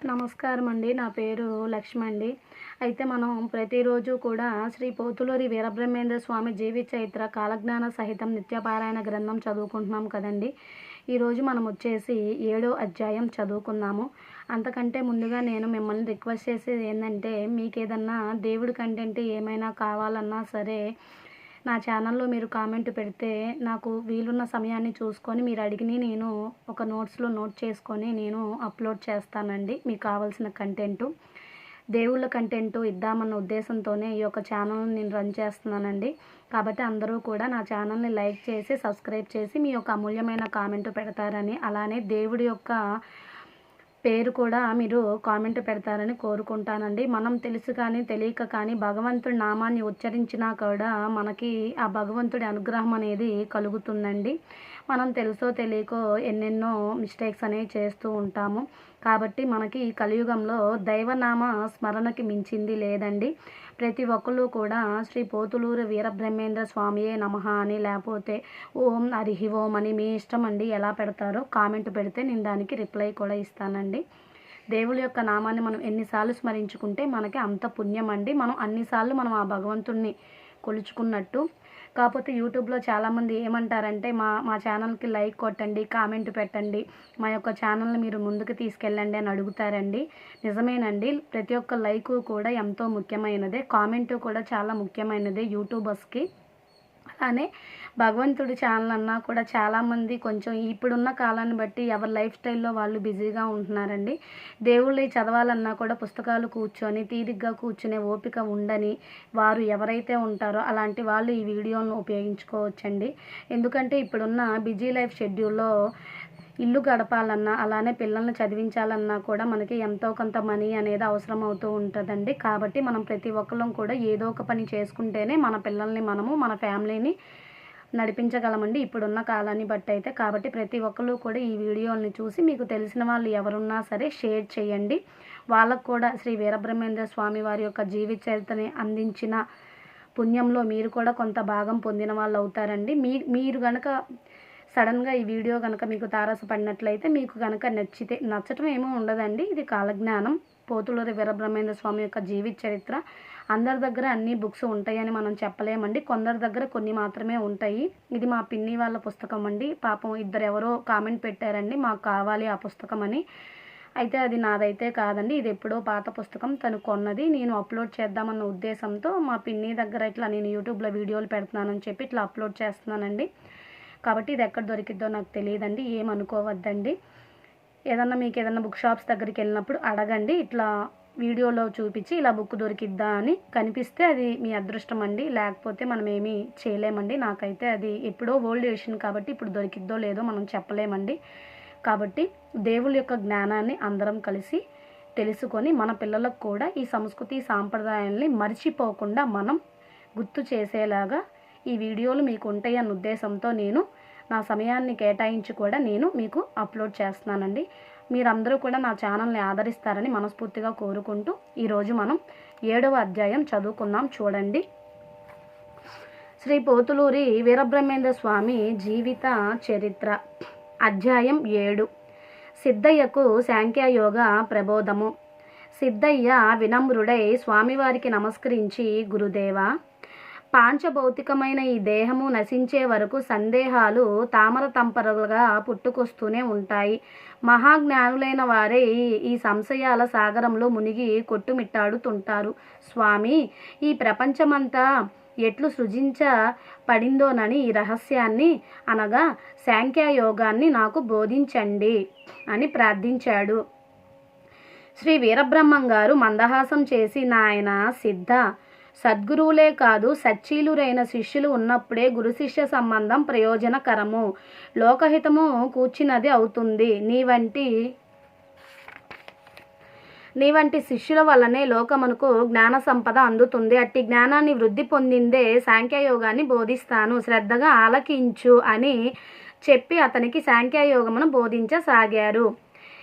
నమస్కారం అండి నా పేరు లక్ష్మి అండి అయితే మనం ప్రతిరోజు కూడా శ్రీ పోతులూరి వీరబ్రహ్మేంద్ర స్వామి జీవి చరిత్ర కాలజ్ఞాన సహితం నిత్యపారాయణ గ్రంథం చదువుకుంటున్నాం కదండి. ఈరోజు మనం వచ్చేసి ఏడో అధ్యాయం చదువుకున్నాము అంతకంటే ముందుగా నేను మిమ్మల్ని రిక్వెస్ట్ చేసేది ఏంటంటే మీకు ఏదన్నా దేవుడి కంటెంట్ ఏమైనా కావాలన్నా సరే నా ఛానల్లో మీరు కామెంట్ పెడితే నాకు వీలున్న సమయాన్ని చూసుకొని మీరు అడిగిని నేను ఒక నోట్స్లో నోట్ చేసుకొని నేను అప్లోడ్ చేస్తానండి. మీకు కావాల్సిన కంటెంటు. దేవుళ్ళ కంటెంట్ ఇద్దామన్న ఉద్దేశంతోనే ఈ యొక్క ఛానల్ని నేను రన్ చేస్తున్నానండి. కాబట్టి అందరూ కూడా నా ఛానల్ని లైక్ చేసి సబ్స్క్రైబ్ చేసి మీ యొక్క అమూల్యమైన కామెంట్ పెడతారని అలానే దేవుడి యొక్క పేరు కూడా మీరు కామెంట్ పెడతారని కోరుకుంటానండి. మనం తెలుసు కానీ తెలియక కానీ భగవంతుడి నామాన్ని ఉచ్చరించినా కూడా మనకి ఆ భగవంతుడి అనుగ్రహం అనేది కలుగుతుందండి. మనం తెలుసో తెలియకో ఎన్నెన్నో మిస్టేక్స్ అనేవి చేస్తూ ఉంటాము. కాబట్టి మనకి ఈ కలియుగంలో దైవనామ స్మరణకి మించింది లేదండి. ప్రతి ఒక్కళ్ళు కూడా శ్రీ పోతులూరు వీరబ్రహ్మేంద్ర స్వామియే నమ అని లేకపోతే ఓం హరిహి ఓం అని మీ ఇష్టం అండి ఎలా పెడతారో కామెంట్ పెడితే నేను దానికి రిప్లై కూడా ఇస్తానండి. దేవుడి యొక్క నామాన్ని మనం ఎన్నిసార్లు స్మరించుకుంటే మనకి అంత పుణ్యం అండి మనం అన్నిసార్లు మనం ఆ భగవంతుణ్ణి కొలుచుకున్నట్టు కాకపోతే యూట్యూబ్లో చాలామంది ఏమంటారంటే మా మా ఛానల్కి లైక్ కొట్టండి కామెంట్ పెట్టండి మా యొక్క ఛానల్ని మీరు ముందుకు తీసుకెళ్ళండి అని అడుగుతారండి. నిజమేనండి ప్రతి ఒక్క లైక్ కూడా ఎంతో ముఖ్యమైనదే. కామెంట్ కూడా చాలా ముఖ్యమైనదే యూట్యూబర్స్కి. అలానే భగవంతుడి ఛానల్ అన్నా కూడా చాలామంది కొంచెం ఇప్పుడున్న కాలాన్ని బట్టి ఎవరి లైఫ్ స్టైల్లో వాళ్ళు బిజీగా ఉంటున్నారండి. దేవుళ్ళని చదవాలన్నా కూడా పుస్తకాలు కూర్చొని తీరిగ్గా కూర్చునే ఓపిక ఉండని వారు ఎవరైతే ఉంటారో అలాంటి వాళ్ళు ఈ వీడియోను ఉపయోగించుకోవచ్చండి. ఎందుకంటే ఇప్పుడున్న బిజీ లైఫ్ షెడ్యూల్లో ఇల్లు గడపాలన్నా అలానే పిల్లల్ని చదివించాలన్నా కూడా మనకి ఎంతో కొంత మనీ అనేది అవసరం అవుతూ ఉంటుందండి. కాబట్టి మనం ప్రతి ఒక్కళ్ళం కూడా ఏదో ఒక పని చేసుకుంటేనే మన పిల్లల్ని మనము మన ఫ్యామిలీని నడిపించగలమండి ఇప్పుడున్న కాలాన్ని బట్టి అయితే కాబట్టి ప్రతి ఒక్కరు కూడా ఈ వీడియోని చూసి మీకు తెలిసిన వాళ్ళు ఎవరున్నా సరే షేర్ చేయండి. వాళ్ళకు కూడా శ్రీ వీరబ్రహ్మేంద్ర స్వామి వారి యొక్క జీవిత చరిత్రని అందించిన పుణ్యంలో మీరు కూడా కొంత భాగం పొందిన వాళ్ళు అవుతారండి మీ మీరు కనుక సడన్గా ఈ వీడియో కనుక మీకు తారసపడినట్లయితే మీకు కనుక నచ్చితే నచ్చటం ఏమీ ఉండదండి. ఇది కాలజ్ఞానం. పోతులూరి వీరబ్రహ్మేంద్ర స్వామి యొక్క జీవిత చరిత్ర. అందరి దగ్గర అన్ని బుక్స్ ఉంటాయని మనం చెప్పలేమండి. కొందరి దగ్గర కొన్ని మాత్రమే ఉంటాయి. ఇది మా పిన్ని వాళ్ళ పుస్తకం అండి. పాపం ఇద్దరు ఎవరో కామెంట్ పెట్టారండి మాకు కావాలి ఆ పుస్తకం అని. అయితే అది నాదైతే కాదండి. ఇది ఎప్పుడో పాత పుస్తకం. తను కొన్నది. నేను అప్లోడ్ చేద్దామన్న ఉద్దేశంతో మా పిన్ని దగ్గర ఇట్లా నేను యూట్యూబ్లో వీడియోలు పెడుతున్నానని చెప్పి ఇట్లా అప్లోడ్ చేస్తున్నానండి. కాబట్టి ఇది ఎక్కడ దొరికిద్దో నాకు తెలియదండి ఏమనుకోవద్దండి. ఏదన్నా మీకు ఏదన్నా బుక్ షాప్స్ దగ్గరికి వెళ్ళినప్పుడు అడగండి ఇట్లా వీడియోలో చూపించి ఇలా బుక్ దొరికిద్దా అని. కనిపిస్తే అది మీ అదృష్టం అండి లేకపోతే మనం ఏమీ చేయలేమండి. నాకైతే అది ఎప్పుడో ఓల్డ్ ఎడిషన్ కాబట్టి ఇప్పుడు దొరికిద్దో లేదో మనం చెప్పలేమండి. కాబట్టి దేవుళ్ళ యొక్క జ్ఞానాన్ని అందరం కలిసి తెలుసుకొని మన పిల్లలకు కూడా ఈ సంస్కృతి సాంప్రదాయాల్ని మర్చిపోకుండా మనం గుర్తు చేసేలాగా ఈ వీడియోలు మీకు ఉంటాయి అన్న ఉద్దేశంతో నేను నా సమయాన్ని కేటాయించి కూడా నేను మీకు అప్లోడ్ చేస్తున్నానండి. మీరందరూ కూడా నా ఛానల్ని ఆదరిస్తారని మనస్ఫూర్తిగా కోరుకుంటూ ఈరోజు మనం ఏడవ అధ్యాయం చదువుకుందాం చూడండి. శ్రీ పోతులూరి వీరబ్రహ్మేంద్ర స్వామి జీవిత చరిత్ర. అధ్యాయం ఏడు. సిద్ధయ్యకు శాంఖ్యయోగ ప్రబోధము. సిద్ధయ్య వినమ్రుడై స్వామివారికి నమస్కరించి గురుదేవా పాంచభౌతికమైన ఈ దేహము నశించే వరకు సందేహాలు తామర తంపరలుగా పుట్టుకొస్తూనే ఉంటాయి. మహాజ్ఞానులైన వారే ఈ సంశయాల సాగరంలో మునిగి కొట్టుమిట్టాడుతుంటారు. స్వామి ఈ ప్రపంచమంతా ఎట్లు సృజించ పడిందోనని ఈ రహస్యాన్ని అనగా శాంఖ్యయోగాన్ని నాకు బోధించండి అని ప్రార్థించాడు. శ్రీ వీరబ్రహ్మం గారు మందహాసం చేసి నాయన సిద్ధ సద్గురువులే కాదు సచ్చీలురైన శిష్యులు ఉన్నప్పుడే గురు శిష్య సంబంధం ప్రయోజనకరము. లోకహితము కూర్చినది అవుతుంది. నీ వంటి నీ వంటి శిష్యుల వల్లనే లోకమునకు జ్ఞాన సంపద అందుతుంది. అట్టి జ్ఞానాన్ని వృద్ధి పొందిందే సాంఖ్యయోగాన్ని బోధిస్తాను. శ్రద్ధగా ఆలకించు అని చెప్పి అతనికి సాంఖ్యయోగమును బోధించసాగారు.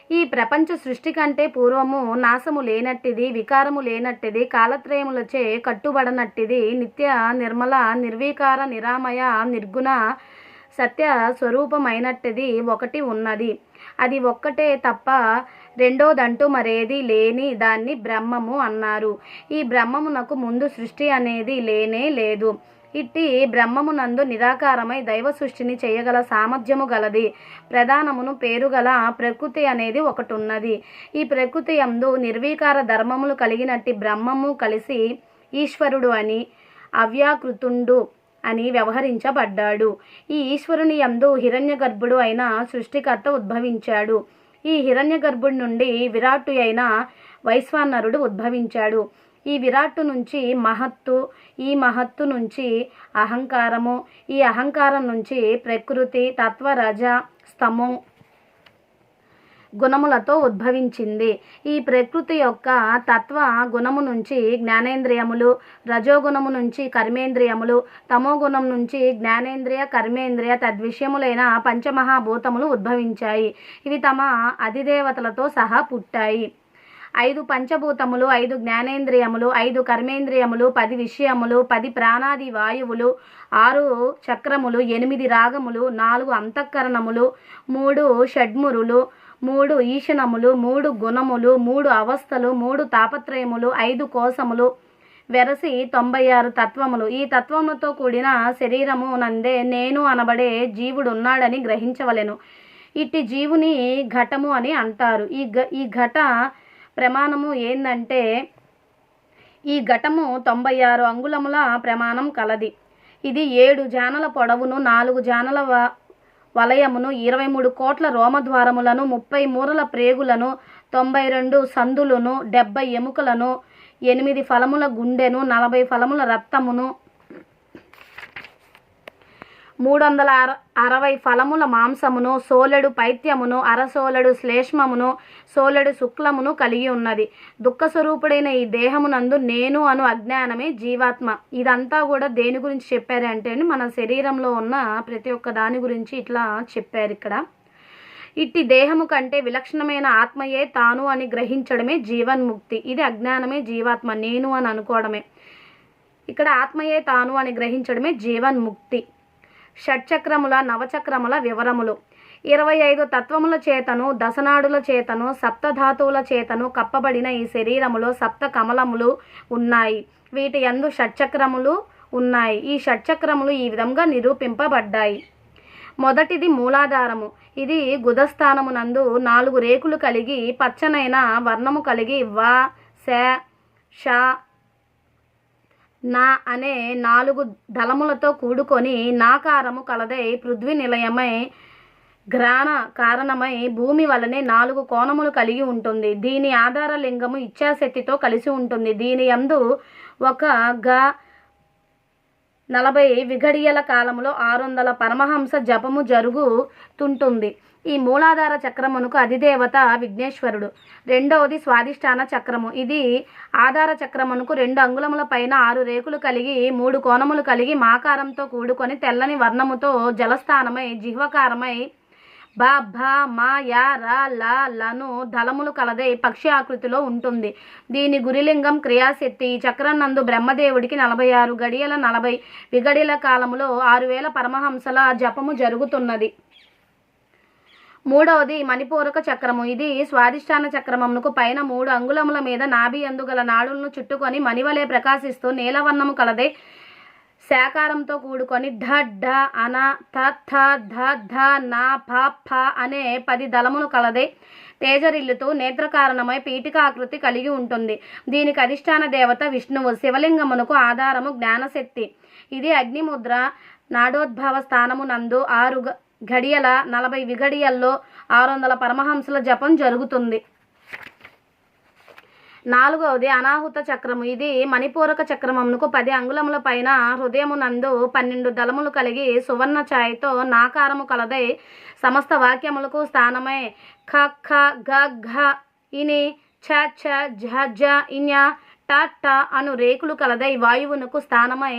ఈ ప్రపంచ సృష్టి కంటే పూర్వము నాశము లేనట్టిది వికారము లేనట్టిది కాలత్రయములచే కట్టుబడనట్టిది. నిత్య నిర్మల నిర్వీకార నిరామయ నిర్గుణ సత్య స్వరూపమైనట్టిది ఒకటి ఉన్నది. అది ఒక్కటే తప్ప రెండోదంటూ మరేది లేని దాన్ని బ్రహ్మము అన్నారు. ఈ బ్రహ్మమునకు ముందు సృష్టి అనేది లేనే లేదు. ఇట్టి బ్రహ్మమునందు నిరాకారమై దైవ సృష్టిని చేయగల సామర్థ్యము గలది. ప్రధానమును పేరుగల ప్రకృతి అనేది ఒకటి ఉన్నది ఈ ప్రకృతి యందు నిర్వీకార ధర్మములు కలిగినట్టి బ్రహ్మము కలిసి ఈశ్వరుడు అని అవ్యాకృతుండు అని వ్యవహరించబడ్డాడు. ఈ ఈశ్వరుని యందు హిరణ్య గర్భుడు అయిన సృష్టికర్త ఉద్భవించాడు. ఈ హిరణ్య గర్భుడి నుండి విరాట్టు అయిన వైశ్వానరుడు ఉద్భవించాడు. ఈ విరాట్టు నుంచి మహత్తు ఈ మహత్తు నుంచి అహంకారము ఈ అహంకారం నుంచి ప్రకృతి తత్వరజ స్తము గుణములతో ఉద్భవించింది. ఈ ప్రకృతి యొక్క తత్వ గుణము నుంచి జ్ఞానేంద్రియములు రజోగుణము నుంచి కర్మేంద్రియములు తమో గుణం నుంచి జ్ఞానేంద్రియ కర్మేంద్రియ తద్విషయములైన పంచమహాభూతములు ఉద్భవించాయి. ఇవి తమ అధిదేవతలతో సహా పుట్టాయి. ఐదు పంచభూతములు ఐదు జ్ఞానేంద్రియములు ఐదు కర్మేంద్రియములు పది విషయములు పది ప్రాణాది వాయువులు ఆరు చక్రములు ఎనిమిది రాగములు నాలుగు అంతఃకరణములు మూడు షడ్మురులు మూడు ఈశనములు మూడు గుణములు మూడు అవస్థలు మూడు తాపత్రయములు ఐదు కోశములు వెరసి తొంభై ఆరు తత్వములు. ఈ తత్వములతో కూడిన శరీరము నందే నేను అనబడే జీవుడు ఉన్నాడని గ్రహించవలెను. ఇట్టి జీవుని ఘటము అని అంటారు. ఈ ఘ ఈ ఘట ప్రమాణము ఏందంటే ఈ ఘటము తొంభై ఆరు అంగుళముల ప్రమాణం కలది. ఇది ఏడు జానల పొడవును నాలుగు జానల వ వలయమును ఇరవై మూడు కోట్ల రోమద్వారములను ముప్పై మూరల ప్రేగులను తొంభై రెండు సందులను డెబ్బై ఎముకలను ఎనిమిది ఫలముల గుండెను నలభై ఫలముల రక్తమును మూడు వందల అర అరవై ఫలముల మాంసమును సోలెడు పైత్యమును అరసోలెడు శ్లేష్మమును సోలెడు శుక్లమును కలిగి ఉన్నది. దుఃఖస్వరూపుడైన ఈ దేహమునందు నేను అను అజ్ఞానమే జీవాత్మ. ఇదంతా కూడా దేని గురించి చెప్పారు అంటే మన శరీరంలో ఉన్న ప్రతి ఒక్క దాని గురించి ఇట్లా చెప్పారు ఇక్కడ. ఇట్టి దేహము కంటే విలక్షణమైన ఆత్మయే తాను అని గ్రహించడమే జీవన్ముక్తి. ఇది అజ్ఞానమే జీవాత్మ నేను అని అనుకోవడమే. ఇక్కడ ఆత్మయే తాను అని గ్రహించడమే జీవన్ముక్తి. షట్చక్రముల నవచక్రముల వివరములు. ఇరవై ఐదు తత్వముల చేతను దశనాడుల చేతను సప్తధాతువుల చేతను కప్పబడిన ఈ శరీరములో సప్త కమలములు ఉన్నాయి. వీటి యందు షట్చక్రములు ఉన్నాయి. ఈ షట్చక్రములు ఈ విధంగా నిరూపింపబడ్డాయి. మొదటిది మూలాధారము. ఇది గుదస్థానమునందు నాలుగు రేకులు కలిగి పచ్చనైన వర్ణము కలిగి వ శ ష నా అనే నాలుగు దళములతో కూడుకొని నాకారము కలదై పృథ్వీ నిలయమై గ్రాణ కారణమై భూమి వలనే నాలుగు కోణములు కలిగి ఉంటుంది. దీని ఆధార లింగము ఇచ్ఛాశక్తితో కలిసి ఉంటుంది. దీని యందు ఒక గ నలభై విఘడియల కాలంలో ఆరు వందల పరమహంస జపము జరుగుతుంటుంది. ఈ మూలాధార చక్రమునకు అధిదేవత విఘ్నేశ్వరుడు. రెండవది స్వాదిష్టాన చక్రము. ఇది ఆధార చక్రమునకు రెండు అంగుళముల పైన ఆరు రేకులు కలిగి మూడు కోణములు కలిగి మాకారంతో కూడుకొని తెల్లని వర్ణముతో జలస్థానమై జిహ్వకారమై బ భ మా యా లను దళములు కలదై పక్షి ఆకృతిలో ఉంటుంది. దీని గురిలింగం క్రియాశక్తి. ఈ చక్రం నందు బ్రహ్మదేవుడికి నలభై ఆరు గడియల నలభై విగడిల కాలములో ఆరు వేల పరమహంసల జపము జరుగుతున్నది. మూడవది మణిపూరక చక్రము. ఇది స్వాధిష్టాన చక్రమమునకు పైన మూడు అంగుళముల మీద నాభి అందుగల నాడులను చుట్టుకొని మణివలే ప్రకాశిస్తూ నీలవర్ణము కలదే శాకారంతో కూడుకొని ఢ ఢ అన థ థ ధ ధ నా ఫ ఫ అనే పది దళములు కలదే తేజరిల్లుతూ నేత్రకారణమై పీఠికాకృతి కలిగి ఉంటుంది. దీనికి అధిష్టాన దేవత విష్ణువు శివలింగమునకు ఆధారము జ్ఞానశక్తి. ఇది అగ్నిముద్ర నాడోద్భవ స్థానమునందు ఆరు ఘడియల నలభై విఘడియల్లో ఆరు వందల పరమహంసల జపం జరుగుతుంది. నాలుగవది అనాహుత చక్రము. ఇది మణిపూరక చక్రమమునకు పది అంగుళముల పైన హృదయమునందు పన్నెండు దళములు కలిగి సువర్ణ ఛాయతో నాకారము కలదై సమస్త వాక్యములకు స్థానమై ఖ ఖ గ ఘ ఇని ఛ ఛ ఝ ఝ ఇన్య ట ట అను రేకులు కలదై వాయువునకు స్థానమై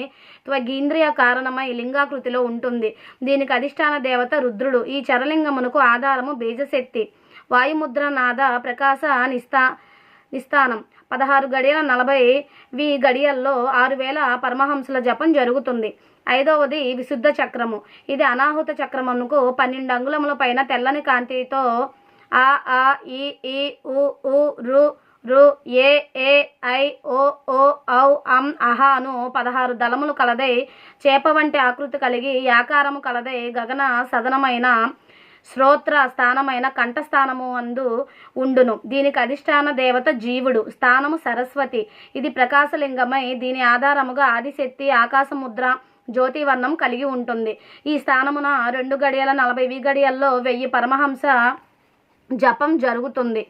త్వగీంద్రియ కారణమై లింగాకృతిలో ఉంటుంది. దీనికి అధిష్టాన దేవత రుద్రుడు. ఈ చరలింగమునకు ఆధారము బీజశక్తి. వాయుముద్రనాద ప్రకాశ నిస్థా నిస్థానం. పదహారు గడియల నలభై వి గడియల్లో ఆరు వేల పరమహంసల జపం జరుగుతుంది. ఐదవది విశుద్ధ చక్రము. ఇది అనాహుత చక్రమునకు పన్నెండు అంగుళముల పైన తెల్లని కాంతితో ఆ ఆ ఈ ఈ ఉ రు రు ఏ ఏ ఐ ఓ ఓ ఔ అం అహ అను పదహారు దళములు కలదై చేప వంటి ఆకృతి కలిగి యాకారము కలదై గగన సదనమైన శ్రోత్ర స్థానమైన కంఠస్థానము అందు ఉండును. దీనికి అధిష్టాన దేవత జీవుడు. స్థానము సరస్వతి. ఇది ప్రకాశలింగమై దీని ఆధారముగా ఆదిశక్తి ఆకాశముద్ర జ్యోతివర్ణం కలిగి ఉంటుంది. ఈ స్థానమున రెండు గడియల నలభై గడియల్లో వెయ్యి పరమహంస జపం జరుగుతుంది.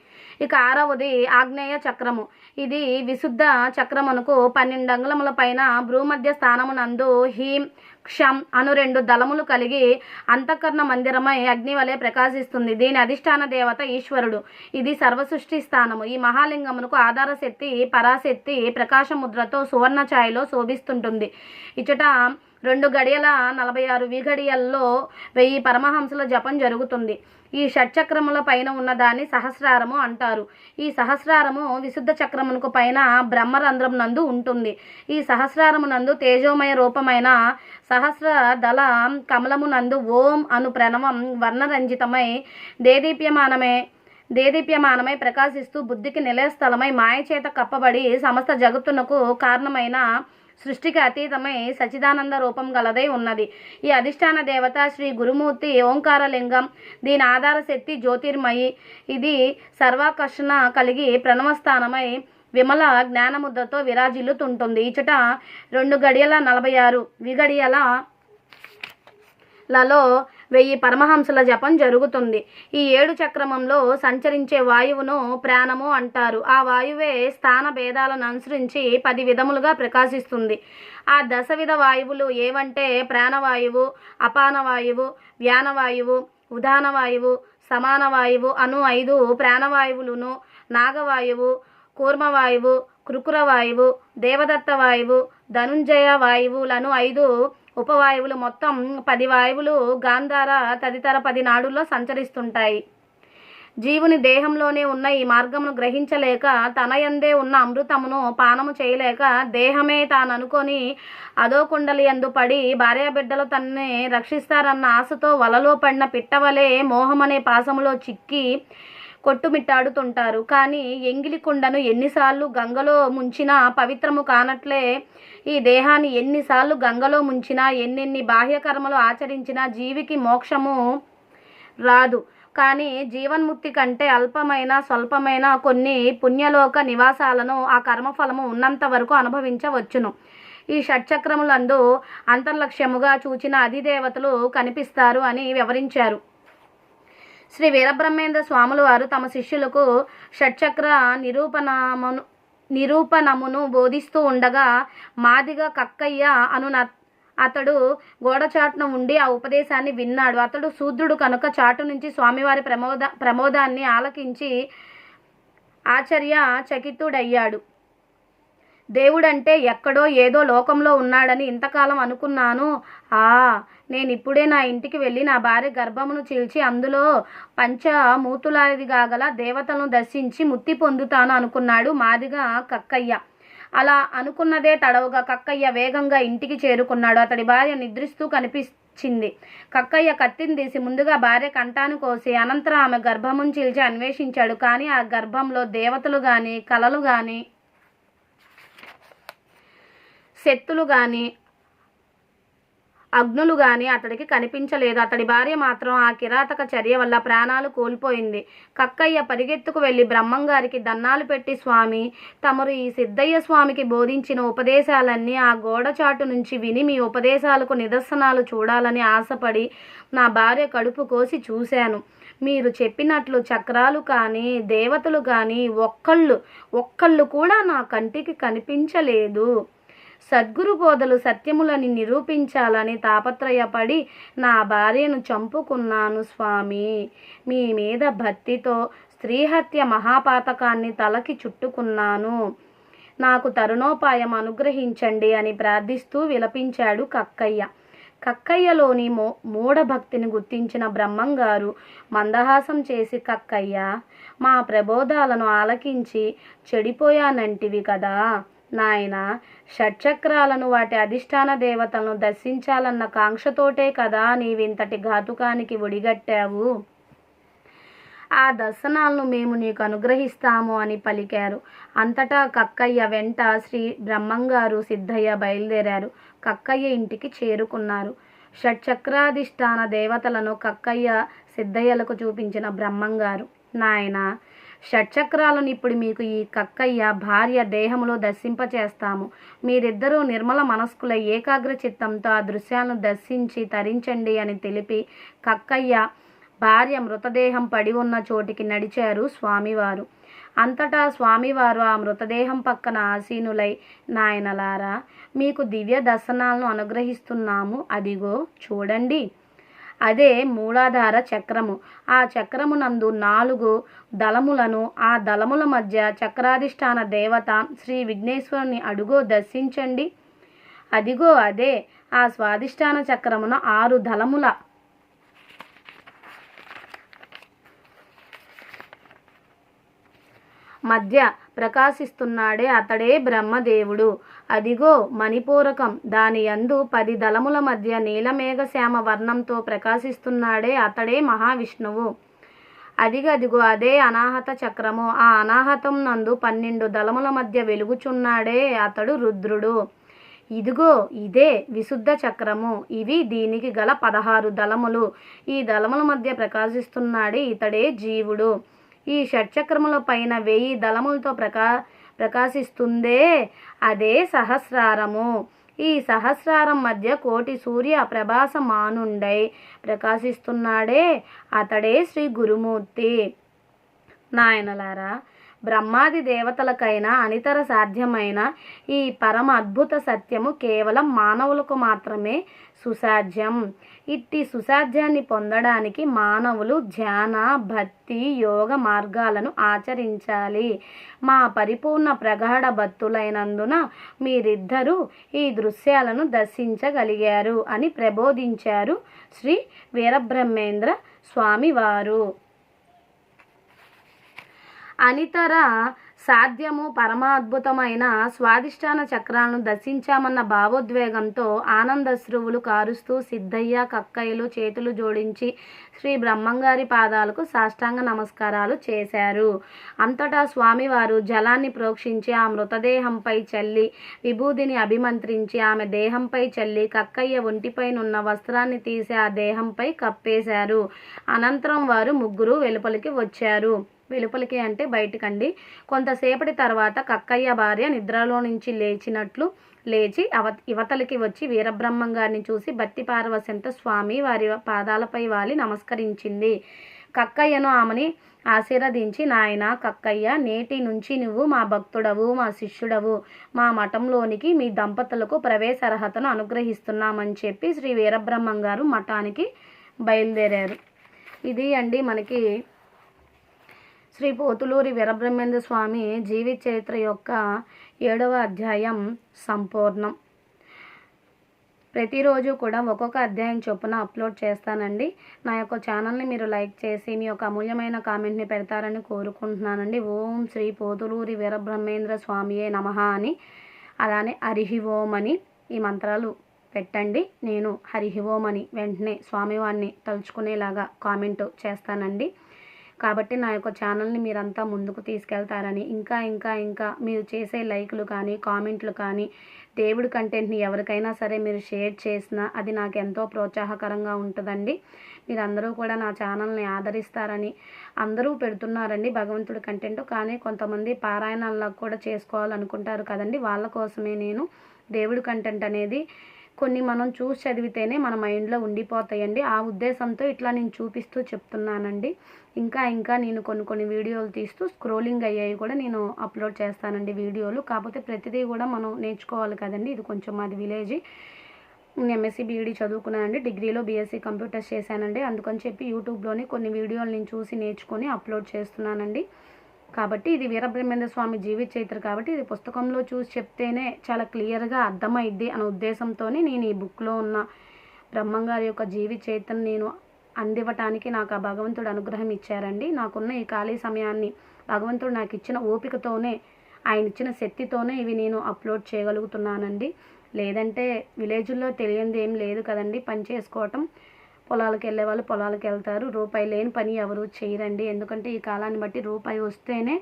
ఇక ఆరవది ఆగ్నేయ చక్రము. ఇది విశుద్ధ చక్రమునకు పన్నెండు అంగుళముల పైన భ్రూమధ్య స్థానమునందు హీం క్షం అను రెండు దళములు కలిగి అంతఃకరణ మందిరమై అగ్ని వలె ప్రకాశిస్తుంది. దీని అధిష్టాన దేవత ఈశ్వరుడు. ఇది సర్వసృష్టి స్థానము. ఈ మహాలింగమునకు ఆధారశక్తి పరాశక్తి ప్రకాశముద్రతో సువర్ణ ఛాయలో శోభిస్తుంటుంది. ఇచ్చట రెండు గడియల నలభై ఆరు విఘడియల్లో వెయ్యి పరమహంసల జపం జరుగుతుంది. ఈ షట్చక్రముల పైన ఉన్నదాన్ని సహస్రారము అంటారు. ఈ సహస్రారము విశుద్ధ చక్రమునకు పైన బ్రహ్మరంధ్రం నందు ఉంటుంది. ఈ సహస్రారము నందు తేజోమయ రూపమైన సహస్ర దళ కమలము నందు ఓం అను ప్రణవం వర్ణరంజితమై దేదీప్యమానమే దేదీప్యమానమై ప్రకాశిస్తూ బుద్ధికి నిలయస్థలమై మాయ చేత కప్పబడి సమస్త జగత్తునకు కారణమైన సృష్టికి అతీతమై సచిదానంద రూపం గలదై ఉన్నది. ఈ అధిష్టాన దేవత శ్రీ గురుమూర్తి ఓంకారలింగం దీని ఆధార శక్తి జ్యోతిర్మయి. ఇది సర్వాకర్షణ కలిగి ప్రణవస్థానమై విమల జ్ఞానముద్రతో విరాజిల్లుతుంటుంది. ఇచట రెండు గడియల నలభై ఆరు విగడియల లలో వెయ్యి పరమహంసల జపం జరుగుతుంది. ఈ ఏడు చక్రమంలో సంచరించే వాయువును ప్రాణము అంటారు. ఆ వాయువే స్థాన భేదాలను అనుసరించి పది విధములుగా ప్రకాశిస్తుంది. ఆ దశవిధ వాయువులు ఏవంటే ప్రాణవాయువు అపానవాయువు వ్యానవాయువు ఉదానవాయువు సమానవాయువు అను ఐదు ప్రాణవాయువులను నాగవాయువు కూర్మవాయువు కృకురవాయువు దేవదత్త వాయువు ధనుంజయ వాయువులను ఐదు ఉపవాయువులు మొత్తం పది వాయువులు గాంధార తదితర పది నాడుల్లో సంచరిస్తుంటాయి. జీవుని దేహంలోనే ఉన్న ఈ మార్గమును గ్రహించలేక తన యందే ఉన్న అమృతమును పానము చేయలేక దేహమే తాను అనుకొని అదో కుండలి యందు పడి భార్యాబిడ్డలు తన్నే రక్షిస్తారన్న ఆశతో వలలో పడిన పిట్టవలే మోహమనే పాసములో చిక్కి కొట్టుమిట్టాడుతుంటారు. కానీ ఎంగిలి కుండను ఎన్నిసార్లు గంగలో ముంచినా పవిత్రము కానట్లే ఈ దేహాన్ని ఎన్నిసార్లు గంగలో ముంచినా ఎన్నెన్ని బాహ్యకర్మలు ఆచరించినా జీవికి మోక్షము రాదు. కానీ జీవన్ముక్తి కంటే అల్పమైన స్వల్పమైన కొన్ని పుణ్యలోక నివాసాలను ఆ కర్మఫలము ఉన్నంత వరకు అనుభవించవచ్చును. ఈ షట్చక్రములందు అంతర్లక్ష్యముగా చూచిన అధిదేవతలు కనిపిస్తారు అని వివరించారు. శ్రీ వీరబ్రహ్మేంద్ర స్వాములు వారు తమ శిష్యులకు షట్చక్ర నిరూపణమును నిరూపణమును బోధిస్తూ ఉండగా మాదిగ కక్కయ్య అను అతడు గోడచాటున ఉండి ఆ ఉపదేశాన్ని విన్నాడు. అతడు శూద్రుడు కనుక చాటు నుంచి స్వామివారి ప్రమోద ప్రమోదాన్ని ఆలకించి ఆచర్య చకితుడయ్యాడు దేవుడంటే ఎక్కడో ఏదో లోకంలో ఉన్నాడని ఇంతకాలం అనుకున్నాను. ఆ నేను ఇప్పుడే నా ఇంటికి వెళ్ళి నా భార్య గర్భమును చీల్చి అందులో పంచమూతులాది గాగల దేవతలను దర్శించి ముత్తి పొందుతాను అనుకున్నాడు మాదిగా కక్కయ్య. అలా అనుకున్నదే తడవుగా కక్కయ్య వేగంగా ఇంటికి చేరుకున్నాడు. అతడి భార్య నిద్రిస్తూ కనిపించింది. కక్కయ్య కత్తిని తీసి ముందుగా భార్య కంఠాన్ని కోసి అనంతరం ఆమె గర్భమును చీల్చి అన్వేషించాడు. కానీ ఆ గర్భంలో దేవతలు కానీ కలలు కానీ శక్తులు కానీ అగ్నులు కానీ అతడికి కనిపించలేదు. అతడి భార్య మాత్రం ఆ కిరాతక చర్య వల్ల ప్రాణాలు కోల్పోయింది. కక్కయ్య పరిగెత్తుకు వెళ్ళి బ్రహ్మంగారికి దన్నాలు పెట్టి స్వామి తమరు ఈ సిద్ధయ్య స్వామికి బోధించిన ఉపదేశాలన్నీ ఆ గోడచాటు నుంచి విని మీ ఉపదేశాలకు నిదర్శనాలు చూడాలని ఆశపడి నా భార్య కడుపు కోసి చూశాను. మీరు చెప్పినట్లు చక్రాలు కానీ దేవతలు కానీ ఒక్కళ్ళు ఒక్కళ్ళు కూడా నా కంటికి కనిపించలేదు. సద్గురు బోధలు సత్యములని నిరూపించాలని తాపత్రయపడి నా భార్యను చంపుకున్నాను స్వామి. మీ మీద భక్తితో స్త్రీహత్య మహాపాతకాన్ని తలకి చుట్టుకున్నాను. నాకు తరుణోపాయం అనుగ్రహించండి అని ప్రార్థిస్తూ విలపించాడు కక్కయ్య. కక్కయ్యలోని మో మూఢభక్తిని గుర్తించిన బ్రహ్మంగారు మందహాసం చేసి కక్కయ్య మా ప్రబోధాలను ఆలకించి చెడిపోయానంటివి కదా. నాయన షట్చక్రాలను వాటి అధిష్టాన దేవతలను దర్శించాలన్న కాంక్షతోటే కదా నీవింతటి ఘాతుకానికి ఒడిగట్టావు. ఆ దర్శనాలను మేము నీకు అనుగ్రహిస్తాము అని పలికారు. అంతటా కక్కయ్య వెంట శ్రీ బ్రహ్మంగారు సిద్ధయ్య బయలుదేరారు. కక్కయ్య ఇంటికి చేరుకున్నారు. షట్చక్రాధిష్టాన దేవతలను కక్కయ్య సిద్ధయ్యలకు చూపించిన బ్రహ్మంగారు. నాయన షట్చక్రాలను ఇప్పుడు మీకు ఈ కక్కయ్య భార్య దేహంలో దర్శింపచేస్తాము. మీరిద్దరూ నిర్మల మనస్కుల ఏకాగ్ర చిత్తంతో ఆ దృశ్యాలను దర్శించి తరించండి అని తెలిపి కక్కయ్య భార్య మృతదేహం పడి ఉన్న చోటికి నడిచారు స్వామివారు. అంతటా స్వామివారు ఆ మృతదేహం పక్కన ఆసీనులై నాయనలారా మీకు దివ్య దర్శనాలను అనుగ్రహిస్తున్నాము. అదిగో చూడండి. అదే మూలాధార చక్రము. ఆ చక్రమునందు నాలుగు దళములను ఆ దళముల మధ్య చక్రాధిష్టాన దేవత శ్రీ విఘ్నేశ్వరుని అడుగో దర్శించండి. అదిగో అదే ఆ స్వాధిష్టాన చక్రమున ఆరు దళముల. మధ్య ప్రకాశిస్తున్నాడే అతడే బ్రహ్మదేవుడు. అదిగో మణిపూరకం. దాని యందు పది దళముల మధ్య నీలమేఘశ్యామ వర్ణంతో ప్రకాశిస్తున్నాడే అతడే మహావిష్ణువు. అదిగదిగో అదే అనాహత చక్రము. ఆ అనాహతం నందు పన్నెండు దళముల మధ్య వెలుగుచున్నాడే అతడు రుద్రుడు. ఇదిగో ఇదే విశుద్ధ చక్రము. ఇవి దీనికి గల పదహారు దళములు. ఈ దళముల మధ్య ప్రకాశిస్తున్నాడే ఇతడే జీవుడు. ఈ షట్చక్రముల పైన వెయ్యి దళములతో ప్రకా ప్రకాశిస్తుందే. అదే సహస్రారము. ఈ సహస్రారం మధ్య కోటి సూర్య ప్రభాసమానుండై ప్రకాశిస్తున్నాడే. అతడే శ్రీ గురుమూర్తి. నాయనలారా బ్రహ్మాది దేవతలకైనా అనితర సాధ్యమైన ఈ పరమ అద్భుత సత్యము కేవలం మానవులకు మాత్రమే సుసాధ్యం. ఇట్టి సుసాధ్యాన్ని పొందడానికి మానవులు ధ్యాన భక్తి యోగ మార్గాలను ఆచరించాలి. మా పరిపూర్ణ ప్రగాఢ భక్తులైనందున మీరిద్దరూ ఈ దృశ్యాలను దర్శించగలిగారు అని ప్రబోధించారు శ్రీ వీరబ్రహ్మేంద్ర స్వామివారు. అనితర సాధ్యము పరమాద్భుతమైన స్వాదిష్టాన చక్రాలను దర్శించామన్న భావోద్వేగంతో ఆనందశ్రువులు కారుస్తూ సిద్ధయ్య కక్కయ్యలు చేతులు జోడించి శ్రీ బ్రహ్మంగారి పాదాలకు సాష్టాంగ నమస్కారాలు చేశారు. అంతటా స్వామివారు జలాన్ని ప్రోక్షించి ఆ మృతదేహంపై చల్లి విభూదిని అభిమంత్రించి ఆమె దేహంపై చల్లి కక్కయ్య ఒంటిపైనున్న వస్త్రాన్ని తీసి ఆ దేహంపై కప్పేశారు. అనంతరం వారు ముగ్గురు వెలుపలికి వచ్చారు. వెలుపలికి అంటే బయటికండి. కొంతసేపటి తర్వాత కక్కయ్య భార్య నిద్రలో నుంచి లేచినట్లు లేచి అవ యువతలకి వచ్చి వీరబ్రహ్మం గారిని చూసి భక్తి పార్వశంతో స్వామి వారి పాదాలపై వాలి నమస్కరించింది. కక్కయ్యను ఆమెని ఆశీర్వదించి నాయన కక్కయ్య నేటి నుంచి నువ్వు మా భక్తుడవు మా శిష్యుడవు. మా మఠంలోనికి మీ దంపతులకు ప్రవేశ అర్హతను అనుగ్రహిస్తున్నామని చెప్పి శ్రీ వీరబ్రహ్మం గారు మఠానికి బయలుదేరారు. ఇది అండి మనకి శ్రీ పోతులూరి వీరబ్రహ్మేంద్ర స్వామి జీవిత చరిత్ర యొక్క ఏడవ అధ్యాయం సంపూర్ణం. ప్రతిరోజు కూడా ఒక్కొక్క అధ్యాయం చొప్పున అప్లోడ్ చేస్తానండి. నా యొక్క ఛానల్ని మీరు లైక్ చేసి మీ యొక్క అమూల్యమైన కామెంట్ని పెడతారని కోరుకుంటున్నానండి. ఓం శ్రీ పోతులూరి వీరబ్రహ్మేంద్ర స్వామియే నమ అని అలానే హరిహి ఓం అని ఈ మంత్రాలు పెట్టండి. నేను హరిహి ఓం అని వెంటనే స్వామివారిని తలుచుకునేలాగా కామెంట్ చేస్తానండి. కాబట్టి నా యొక్క ఛానల్ని మీరంతా ముందుకు తీసుకెళ్తారని ఇంకా ఇంకా ఇంకా మీరు చేసే లైకులు కానీ కామెంట్లు కానీ దేవుడి కంటెంట్ని ఎవరికైనా సరే మీరు షేర్ చేసినా అది నాకు ఎంతో ప్రోత్సాహకరంగా ఉంటుందండి. మీరందరూ కూడా నా ఛానల్ని ఆదరిస్తారని అందరూ పెడుతున్నారండి భగవంతుడి కంటెంట్. కానీ కొంతమంది పారాయణాల్లో కూడా చేసుకోవాలనుకుంటారు కదండి. వాళ్ళ కోసమే నేను దేవుడి కంటెంట్ అనేది కొన్ని మనం చూసి చదివితేనే మన మైండ్లో ఉండిపోతాయండి. ఆ ఉద్దేశంతో ఇట్లా నేను చూపిస్తూ చెప్తున్నానండి. ఇంకా ఇంకా నేను కొన్ని కొన్ని వీడియోలు తీస్తూ స్క్రోలింగ్ అయ్యాయి కూడా నేను అప్లోడ్ చేస్తానండి వీడియోలు. కాకపోతే ప్రతిదీ కూడా మనం నేర్చుకోవాలి కదండి. ఇది కొంచెం మాది విలేజ్. నేను ఎంఎస్సీ బీఈడీ చదువుకున్నానండి డిగ్రీలో బీఎస్సీ కంప్యూటర్స్ చేశానండి. అందుకని చెప్పి యూట్యూబ్లోని కొన్ని వీడియోలు నేను చూసి నేర్చుకొని అప్లోడ్ చేస్తున్నానండి. కాబట్టి ఇది వీరబ్రహ్మేంద్ర స్వామి జీవిత చరిత్ర కాబట్టి ఇది పుస్తకంలో చూసి చెప్తేనే చాలా క్లియర్గా అర్థమైద్ది అనే ఉద్దేశంతోనే నేను ఈ బుక్లో ఉన్న బ్రహ్మంగారి యొక్క జీవిత చరిత్రను నేను అందివ్వటానికి నాకు ఆ భగవంతుడు అనుగ్రహం ఇచ్చారండి. నాకున్న ఈ ఖాళీ సమయాన్ని భగవంతుడు నాకు ఇచ్చిన ఓపికతోనే ఆయన ఇచ్చిన శక్తితోనే ఇవి నేను అప్లోడ్ చేయగలుగుతున్నానండి. లేదంటే విలేజ్లో తెలియంది ఏం లేదు కదండి. పని చేసుకోవటం పొలాలకు వెళ్ళే వాళ్ళు పొలాలకు వెళ్తారు. రూపాయి లేని పని ఎవరు చేయరండి. ఎందుకంటే ఈ కాలాన్ని బట్టి రూపాయి వస్తేనే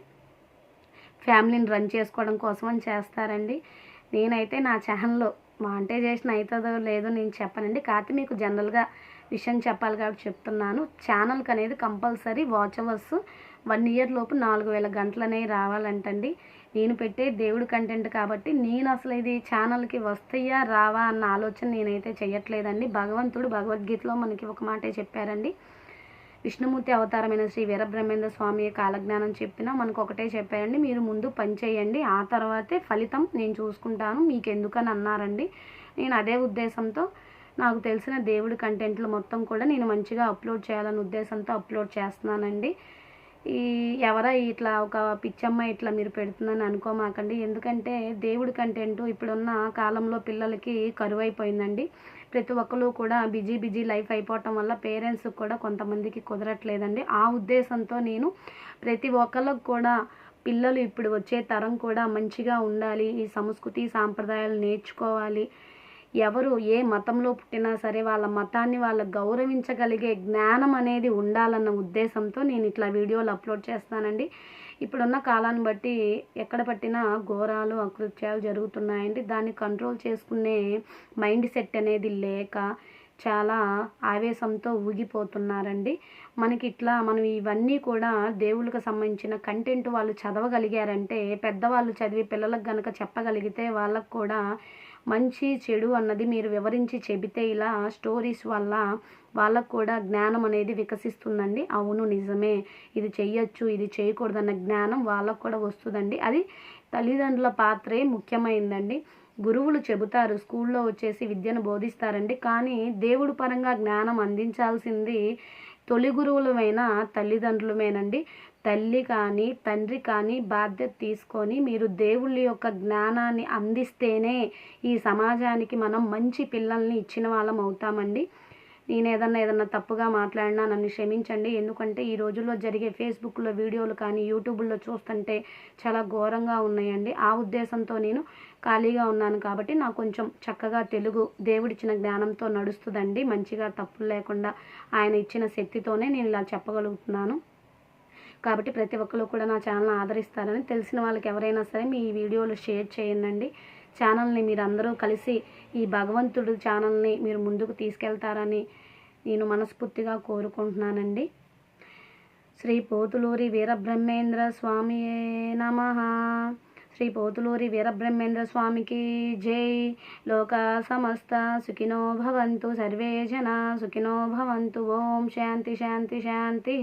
ఫ్యామిలీని రన్ చేసుకోవడం కోసం అని చేస్తారండి. నేనైతే నా ఛానల్లో మాంటైజేషన్ అవుతుందో లేదో నేను చెప్పనండి. కాకపోతే మీకు జనరల్గా విషయం చెప్పాలి కాబట్టి చెప్తున్నాను. ఛానల్కి అనేది compulsory watch hours one year లోపు నాలుగు వేల గంటలు అనేవి రావాలంటండి. నేను పెట్టే దేవుడు కంటెంట్ కాబట్టి నేను అసలు ఇది ఛానల్కి వస్తాయా రావా అన్న ఆలోచన నేనైతే చేయట్లేదండి భగవంతుడు భగవద్గీతలో మనకి ఒక మాటే చెప్పారండి. విష్ణుమూర్తి అవతారమైన శ్రీ వీరబ్రహ్మేంద్ర స్వామి కాలజ్ఞానం చెప్పినా మనకు ఒకటే చెప్పారండి. మీరు ముందు పని చేయండి. ఆ తర్వాతే ఫలితం నేను చూసుకుంటాను. మీకు ఎందుకని అన్నారండి. నేను అదే ఉద్దేశంతో నాకు తెలిసిన దేవుడి కంటెంట్లు మొత్తం కూడా నేను మంచిగా అప్లోడ్ చేయాలనే ఉద్దేశంతో అప్లోడ్ చేస్తున్నానండి. ఈ ఎవరా ఇట్లా ఒక పిచ్చమ్మ ఇట్లా మీరు పెడుతుందని అనుకోమాకండి. ఎందుకంటే దేవుడి కంటెంట్ ఇప్పుడున్న కాలంలో పిల్లలకి కరువైపోయిందండి. ప్రతి ఒక్కరు కూడా బిజీ బిజీ లైఫ్ అయిపోవటం వల్ల పేరెంట్స్ కూడా కొంతమందికి కుదరట్లేదండి. ఆ ఉద్దేశంతో నేను ప్రతి ఒక్కళ్ళకు కూడా పిల్లలు ఇప్పుడు వచ్చే తరం కూడా మంచిగా ఉండాలి. ఈ సంస్కృతి సాంప్రదాయాలు నేర్చుకోవాలి. ఎవరు ఏ మతంలో పుట్టినా సరే వాళ్ళ మతాన్ని వాళ్ళ గౌరవించగలిగే జ్ఞానం అనేది ఉండాలన్న ఉద్దేశంతో నేను ఇట్లా వీడియోలు అప్లోడ్ చేస్తానండి. ఇప్పుడున్న కాలాన్ని బట్టి ఎక్కడ పట్టినా ఘోరాలు అకృత్యాలు జరుగుతున్నాయండి. దాన్ని కంట్రోల్ చేసుకునే మైండ్ సెట్ అనేది లేక చాలా ఆవేశంతో ఊగిపోతున్నారండి. మనకి ఇట్లా మనం ఇవన్నీ కూడా దేవుళ్ళకి సంబంధించిన కంటెంట్ వాళ్ళు చదవగలిగారంటే పెద్దవాళ్ళు చదివి పిల్లలకు కనుక చెప్పగలిగితే వాళ్ళకు కూడా మంచి చెడు అన్నది మీరు వివరించి చెబితే ఇలా స్టోరీస్ వల్ల వాళ్ళకు కూడా జ్ఞానం అనేది వికసిస్తుందండి. అవును నిజమే. ఇది చెయ్యొచ్చు ఇది చేయకూడదన్న జ్ఞానం వాళ్ళకు కూడా వస్తుందండి. అది తల్లిదండ్రుల పాత్రే ముఖ్యమైందండి. గురువులు చెబుతారు స్కూల్లో వచ్చేసి విద్యను బోధిస్తారండి. కానీ దేవుడు పరంగా జ్ఞానం అందించాల్సింది తొలి గురువులమైన తల్లిదండ్రులమేనండి. తల్లి కానీ తండ్రి కానీ బాధ్యత తీసుకొని మీరు దేవుళ్ళ యొక్క జ్ఞానాన్ని అందిస్తేనే ఈ సమాజానికి మనం మంచి పిల్లల్ని ఇచ్చిన వాళ్ళం అవుతామండి. నేను ఏదన్నా ఏదన్నా తప్పుగా మాట్లాడినా నన్ను క్షమించండి. ఎందుకంటే ఈ రోజుల్లో జరిగే ఫేస్బుక్లో వీడియోలు కానీ యూట్యూబ్లో చూస్తుంటే చాలా ఘోరంగా ఉన్నాయండి. ఆ ఉద్దేశంతో నేను ఖాళీగా ఉన్నాను కాబట్టి నాకు కొంచెం చక్కగా తెలుగు దేవుడిచ్చిన జ్ఞానంతో నడుస్తుందండి. మంచిగా తప్పులు లేకుండా ఆయన ఇచ్చిన శక్తితోనే నేను ఇలా చెప్పగలుగుతున్నాను. కాబట్టి ప్రతి ఒక్కరు కూడా నా ఛానల్ ఆదరిస్తారని తెలిసిన వాళ్ళకి ఎవరైనా సరే మీ వీడియోలు షేర్ చేయండి. ఛానల్ని మీరందరూ కలిసి ఈ భగవంతుడు ఛానల్ని మీరు ముందుకు తీసుకెళ్తారని నేను మనస్ఫూర్తిగా కోరుకుంటున్నానండి. శ్రీ పోతులూరి వీరబ్రహ్మేంద్ర స్వామి నమ. శ్రీ పోతులూరి వీరబ్రహ్మేంద్ర స్వామికి జై. లోక సమస్త సుఖినో భవంతు. సర్వే జన సుఖినో భవంతు. ఓం శాంతి శాంతి శాంతి.